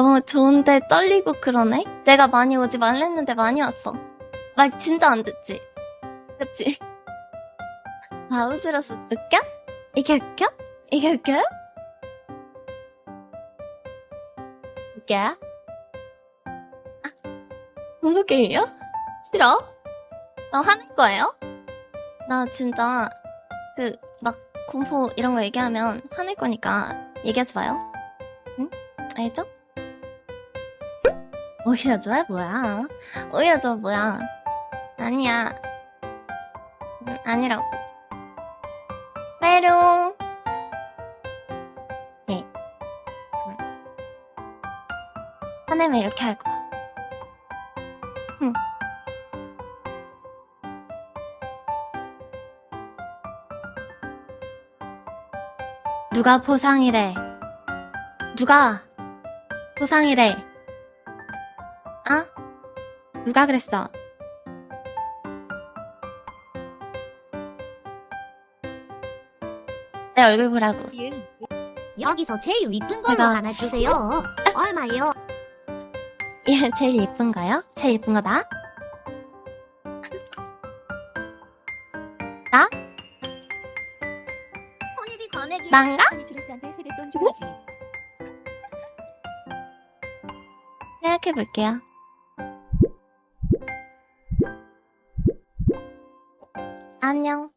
너무 좋은데 떨리고 그러네? 내가 많이 오지 말랬는데 많이 왔어. 말 진짜 안 듣지? 그치? 바우즈라서 웃겨? 이게 웃겨? 이게 웃겨요? 웃겨요? 아, 공포게임이요? 싫어? 나 화낼 거예요? 나 진짜 그 막 공포 이런 거 얘기하면 화낼 거니까 얘기하지 마요. 응? 알죠? 오히려 좋아 뭐야? 오히려 좋아 뭐야? 아니야. 응, 아니라고. 네. 응. 화내면 이렇게 할 거야. 응. 누가 포상이래? 누가 포상이래? 아? 누가 그랬어? 내 얼굴 보라고. 여기서 제일 이쁜 걸로 제가- 하나 주세요. 얼마요? 얘 제일 예쁜가요? 제일 예쁜? 혼입이. 난가? 주루스한테 세뱃돈 줘야지. 생각해 볼게요. 안녕.